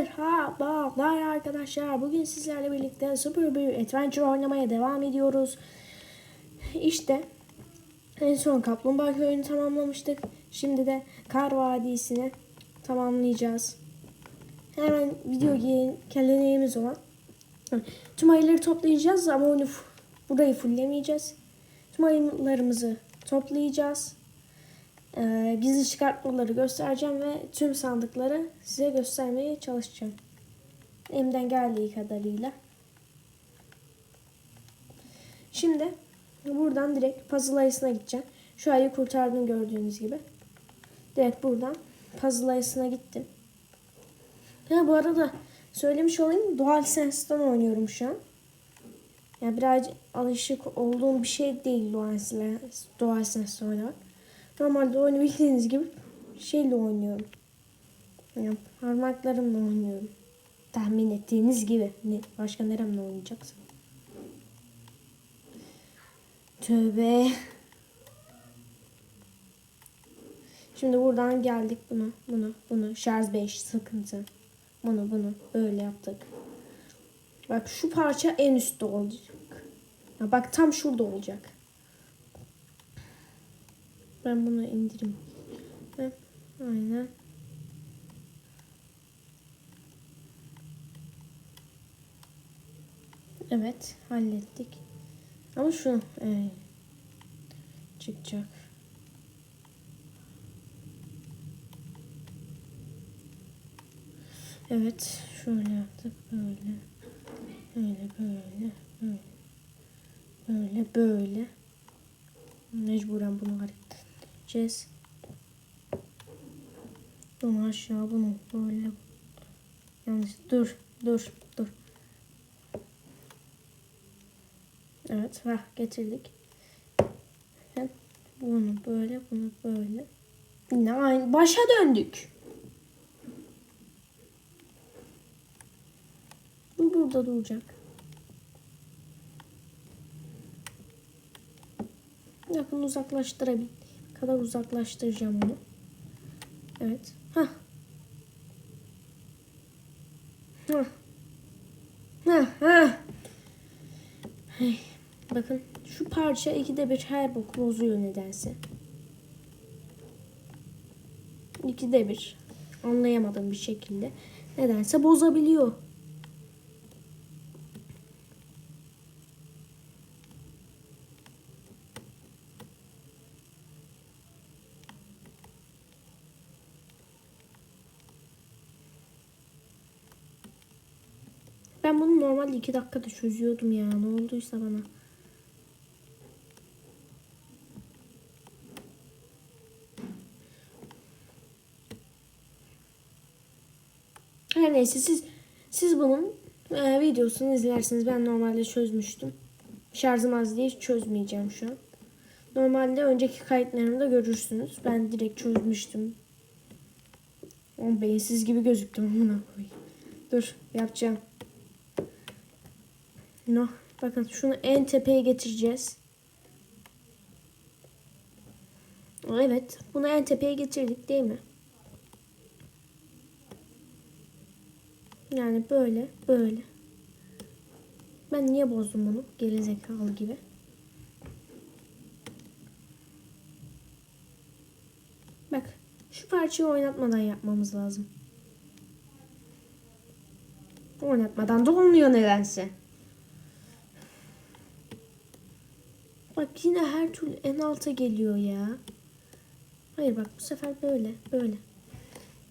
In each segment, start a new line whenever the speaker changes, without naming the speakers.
Merhabalar arkadaşlar. Bugün sizlerle birlikte Super bir Adventure oynamaya devam ediyoruz. İşte en son Kaplumbağa Köyü'nü tamamlamıştık. Şimdi de Kar Vadisi'ni tamamlayacağız. Hemen video geleneğimiz olan tüm ayıları toplayacağız ama onu burayı fullemeyeceğiz. Tüm ayılarımızı toplayacağız. Ee, gizli çıkartmaları göstereceğim ve tüm sandıkları size göstermeye çalışacağım. Elimden geldiği kadarıyla. Şimdi buradan direkt puzzle ayısına gideceğim. Şu ayı kurtardım gördüğünüz gibi. Direkt buradan puzzle ayısına gittim. Ha, bu arada söylemiş olayım Dual Sense'den oynuyorum şu an. Yani birazcık alışık olduğum bir şey değil Dual Sense, Dual Sense oynamak. Normalde oyunu gibi şeyle oynuyorum. Yani parmaklarımla oynuyorum. Tahmin ettiğiniz gibi. Ne, başka neremle oynayacaksın? Tövbe. Şimdi buradan geldik bunu, bunu, bunu. Şarj 5 sıkıntı. Bunu, bunu böyle yaptık. Bak şu parça en üstte olacak. Ya bak tam şurada olacak. Ben bunu indireyim. Heh, aynen. Evet hallettik. Ama şu e, çıkacak. Evet şöyle yaptık böyle. Böyle böyle böyle. Böyle böyle. Mecburen bunu halledeceğiz. Bunu aşağı bunu böyle. Yanlış. Dur. Dur. Dur. Evet. Heh, getirdik. Bunu böyle. Bunu böyle. Yine aynı. Başa döndük. Bu burada duracak. Yakın uzaklaştırabil kadar uzaklaştıracağım onu. Evet. Hah. Hah. Hah. Hah. Hey. Bakın şu parça ikide bir her boku bozuyor nedense. İkide bir. Anlayamadım bir şekilde. Nedense bozabiliyor. Ben bunu normalde 2 dakikada çözüyordum ya. Ne olduysa bana. Her neyse siz siz bunun e, videosunu izlersiniz. Ben normalde çözmüştüm. Şarjım az diye çözmeyeceğim şu an. Normalde önceki kayıtlarımda görürsünüz. Ben direkt çözmüştüm. O beyinsiz gibi gözüktüm. Dur yapacağım. No. Bakın şunu en tepeye getireceğiz. Evet. Bunu en tepeye getirdik değil mi? Yani böyle, böyle. Ben niye bozdum bunu? Gerizekalı gibi. Bak. Şu parçayı oynatmadan yapmamız lazım. Oynatmadan da olmuyor nedense. Bak yine her türlü en alta geliyor ya. Hayır bak bu sefer böyle, böyle.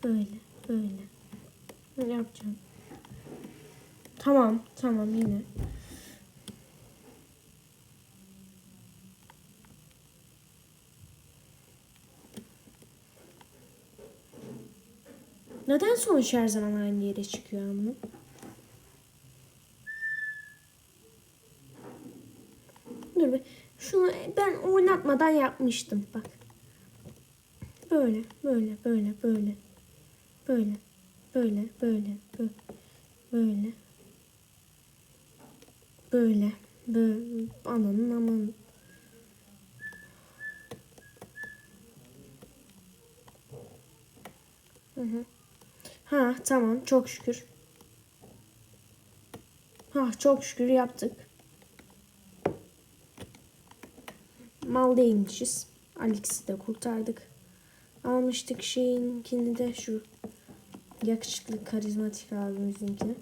Böyle, böyle. Böyle yapacağım. Tamam, tamam yine. Neden sonuç her zaman aynı yere çıkıyor bunun? Dur be. Şunu ben oynatmadan yapmıştım bak. Böyle, böyle, böyle, böyle. Böyle, böyle, böyle, böyle. Böyle. Böyle. Böyle. Ananın aman. Hı hı. Ha tamam çok şükür. Ha çok şükür yaptık. Mal değilmişiz. Alex'i de kurtardık. Almıştık şeyinkini de şu yakışıklı karizmatik abimizinkini.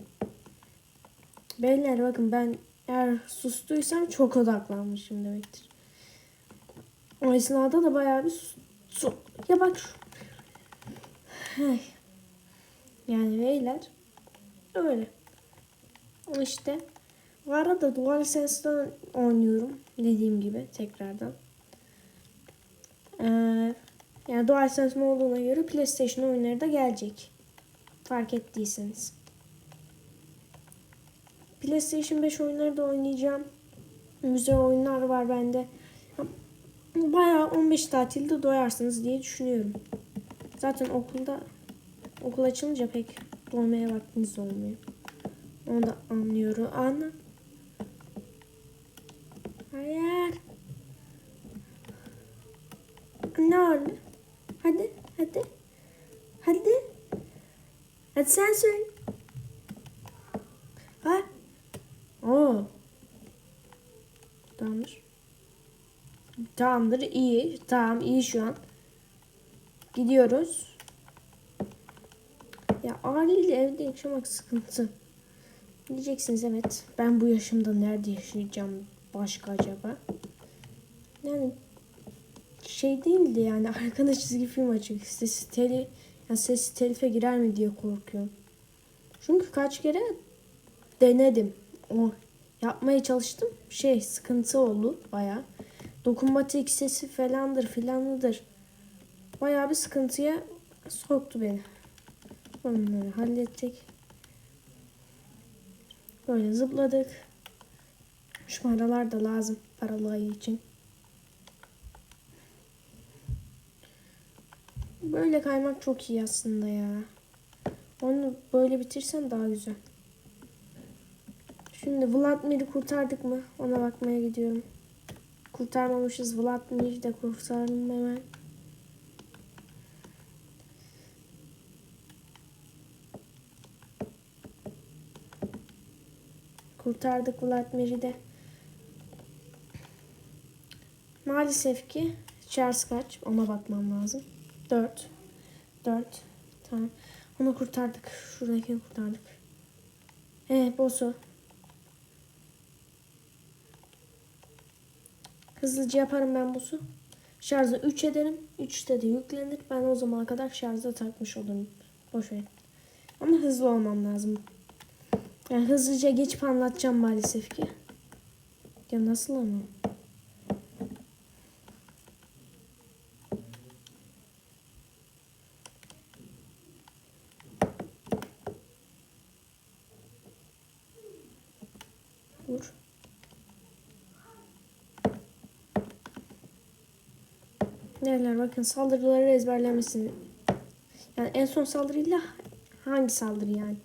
Beyler bakın ben eğer sustuysam çok odaklanmışım demektir. O esnada da bayağı bir su- Ya bak şu. Yani beyler öyle. İşte bu arada DualSense'den oynuyorum dediğim gibi tekrardan. Ee, yani DualSense olduğuna göre PlayStation oyunları da gelecek. Fark ettiyseniz. PlayStation 5 oyunları da oynayacağım. Güzel oyunlar var bende. Bayağı 15 tatilde doyarsınız diye düşünüyorum. Zaten okulda okul açılınca pek doymaya vaktiniz olmuyor. Onu da anlıyorum. Anla. Hayır. Ne oldu? Hadi, hadi. Hadi. Hadi sen söyle. Ha? Oo. Tamamdır. Tamamdır, iyi. Tamam, iyi şu an. Gidiyoruz. Ya aileyle evde yaşamak sıkıntı. Diyeceksiniz evet. Ben bu yaşımda nerede yaşayacağım başka acaba? Yani şey değildi yani arkada çizgi film açık. Sesi teli, ya sesi telife girer mi diye korkuyorum. Çünkü kaç kere denedim. O yapmaya çalıştım. Şey sıkıntı oldu baya. Dokunmatik sesi falandır filanlıdır. Baya bir sıkıntıya soktu beni. Onları hallettik. Böyle zıpladık. Şu paralar da lazım paralı ayı için. Böyle kaymak çok iyi aslında ya. Onu böyle bitirsen daha güzel. Şimdi Vladimir'i kurtardık mı? Ona bakmaya gidiyorum. Kurtarmamışız. Vladimir'i de kurtardım hemen. Kurtardık Vladimir'i de. Maalesef ki Charles kaç? Ona bakmam lazım. 4. 4. Tamam. Onu kurtardık. Şuradakini kurtardık. Evet boss'u. Hızlıca yaparım ben boss'u. Şarjı 3 ederim. 3'te de yüklenir. Ben o zamana kadar şarja takmış olurum. Boş ver. Ama hızlı olmam lazım. Yani hızlıca geçip anlatacağım maalesef ki. Ya nasıl ama? Neler bakın saldırıları ezberlemesini. Yani en son saldırıyla hangi saldırı yani?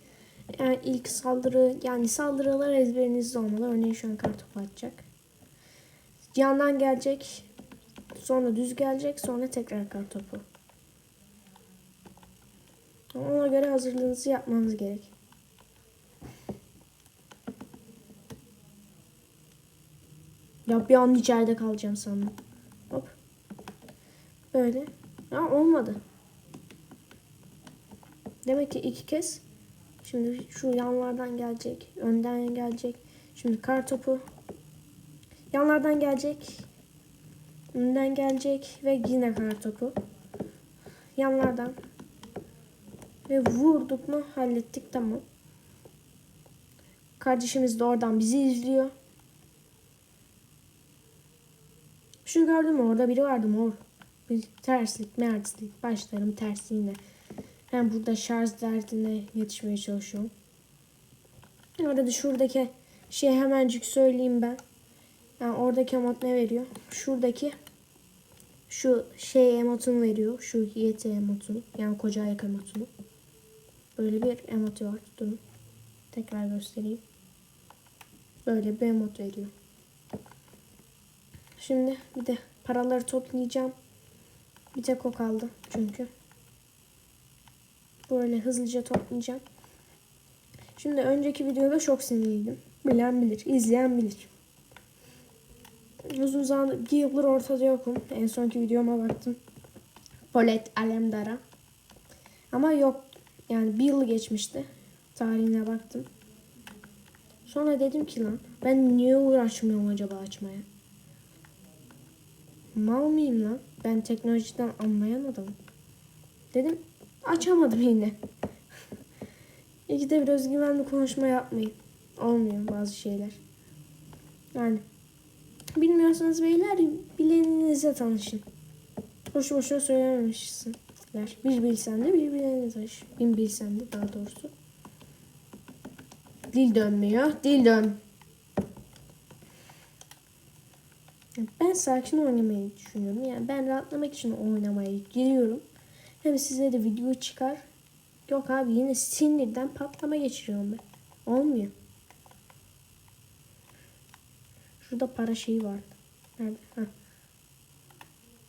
Yani ilk saldırı yani saldırılar ezberinizde olmalı. Örneğin şu an kartopu atacak. Yandan gelecek. Sonra düz gelecek. Sonra tekrar kartopu. Ona göre hazırlığınızı yapmanız gerek. Ya bir an içeride kalacağım sandım. Böyle. Ha olmadı. Demek ki iki kez. Şimdi şu yanlardan gelecek. Önden gelecek. Şimdi kar topu. Yanlardan gelecek. Önden gelecek. Ve yine kar topu. Yanlardan. Ve vurduk mu hallettik tamam. Kardeşimiz de oradan bizi izliyor. Şunu gördün mü? Orada biri vardı mor. Terslik, merslik. Başlarım tersliğine. Ben burada şarj derdine yetişmeye çalışıyorum. Orada da şuradaki şey hemencik söyleyeyim ben. Yani oradaki emot ne veriyor? Şuradaki şu şey emotunu veriyor. Şu YT emotunu. Yani koca ayak emotunu. Böyle bir emotu var. Durun. Tekrar göstereyim. Böyle bir emot veriyor. Şimdi bir de paraları toplayacağım. Bir tek o kaldı çünkü. Böyle hızlıca toplayacağım. Şimdi önceki videoda çok sinirliydim. Bilen bilir, izleyen bilir. Uzun zamandır bir yıldır ortada yokum. En sonki videoma baktım. Polet Alemdar'a. Ama yok. Yani bir yıl geçmişti. Tarihine baktım. Sonra dedim ki lan ben niye uğraşmıyorum acaba açmaya? Mal mıyım lan? Ben teknolojiden anlayan adamım. Dedim açamadım yine. İkide bir özgüvenli konuşma yapmayın. Olmuyor bazı şeyler. Yani bilmiyorsanız beyler bileninizle tanışın. Boş boşuna söylememişsinler. Bir bilsen de bir bileni tanış. Bin bilsen de daha doğrusu. Dil dönmüyor. Dil dön. Ben sakin oynamayı düşünüyorum. Yani ben rahatlamak için oynamaya giriyorum. Hem size de video çıkar. Yok abi yine sinirden patlama geçiriyorum ben. Olmuyor. Şurada para şeyi vardı. Nerede? Ha.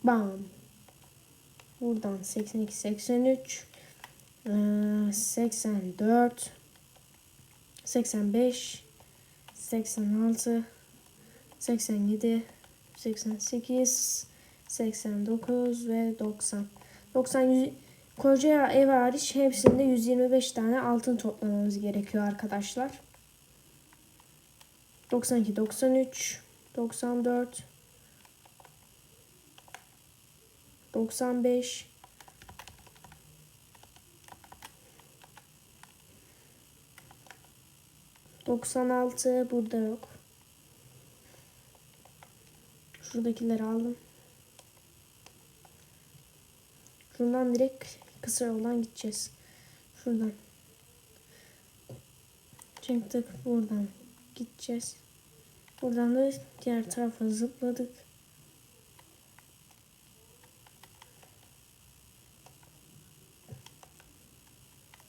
Bam. Buradan 82, 83, eee, 84, 85, 86, 87, 88, 89 ve 90. 90 100, koca ev hariç hepsinde 125 tane altın toplamamız gerekiyor arkadaşlar. 92, 93, 94, 95, Doksan altı burada yok. Şuradakileri aldım. Şuradan direkt kısa yoldan gideceğiz. Şuradan. Çıktık buradan gideceğiz. Buradan da diğer tarafa zıpladık.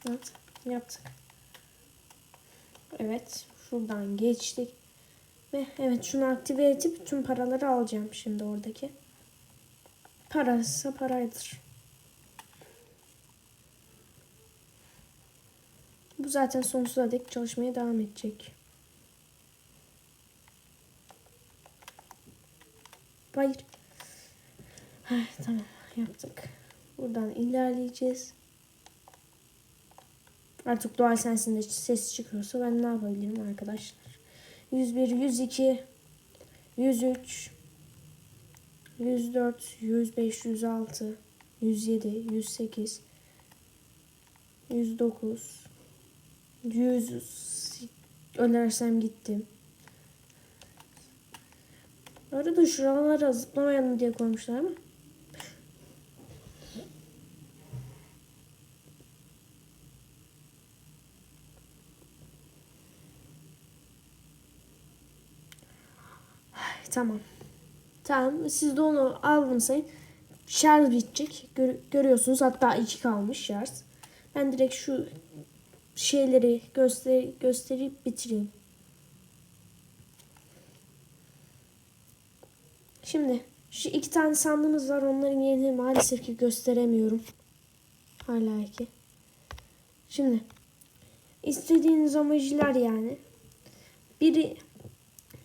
Evet, yaptık. Evet, şuradan geçtik. Ve evet şunu aktive edip tüm paraları alacağım şimdi oradaki. Parası paraydır. Bu zaten sonsuza dek çalışmaya devam edecek. Hayır. Ay, tamam yaptık. Buradan ilerleyeceğiz. Artık doğal sensinde ses çıkıyorsa ben ne yapabilirim arkadaşlar? 101, 102, 103, 104, 105, 106, 107, 108, 109, 100 ölersem gittim. Arada şuralara zıplamayalım diye koymuşlar ama. Tamam. Tamam. Siz de onu aldım sayın. Şarj bitecek. Gör- görüyorsunuz. Hatta iki kalmış şarj. Ben direkt şu şeyleri göster gösterip bitireyim. Şimdi şu iki tane sandığımız var. Onların yerini maalesef ki gösteremiyorum. Hala ki. Şimdi istediğiniz emojiler yani. Biri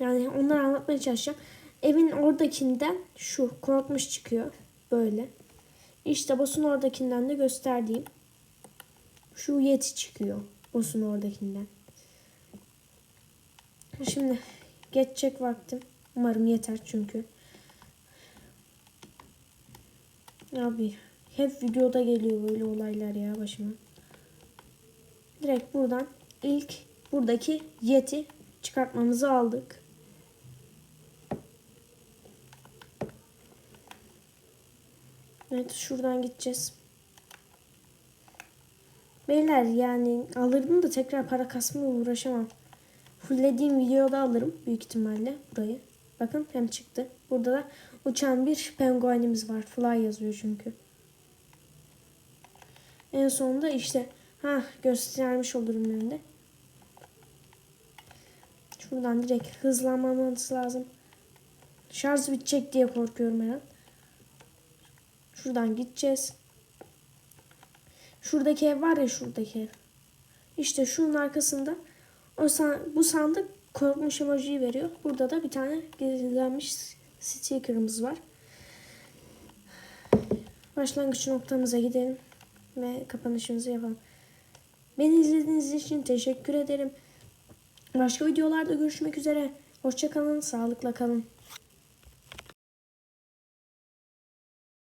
yani onları anlatmaya çalışacağım. Evin oradakinden şu korkmuş çıkıyor. Böyle. İşte boss'un oradakinden de gösterdiğim şu yeti çıkıyor. Boss'un oradakinden. Şimdi geçecek vaktim. Umarım yeter çünkü. Abi hep videoda geliyor böyle olaylar ya başıma. Direkt buradan ilk buradaki yeti çıkartmamızı aldık. Evet şuradan gideceğiz. Beyler yani alırdım da tekrar para kasmaya uğraşamam. Fullediğim videoda alırım büyük ihtimalle burayı. Bakın hem çıktı. Burada da uçan bir penguenimiz var. Fly yazıyor çünkü. En sonunda işte ha göstermiş olurum ben de. Şuradan direkt hızlanmamız lazım. Şarj bitecek diye korkuyorum her an. Şuradan gideceğiz. Şuradaki ev var ya şuradaki ev. İşte şunun arkasında o bu sandık korkmuş emojiyi veriyor. Burada da bir tane gizlenmiş sticker'ımız var. Başlangıç noktamıza gidelim ve kapanışımızı yapalım. Beni izlediğiniz için teşekkür ederim. Başka videolarda görüşmek üzere. Hoşçakalın, sağlıkla kalın.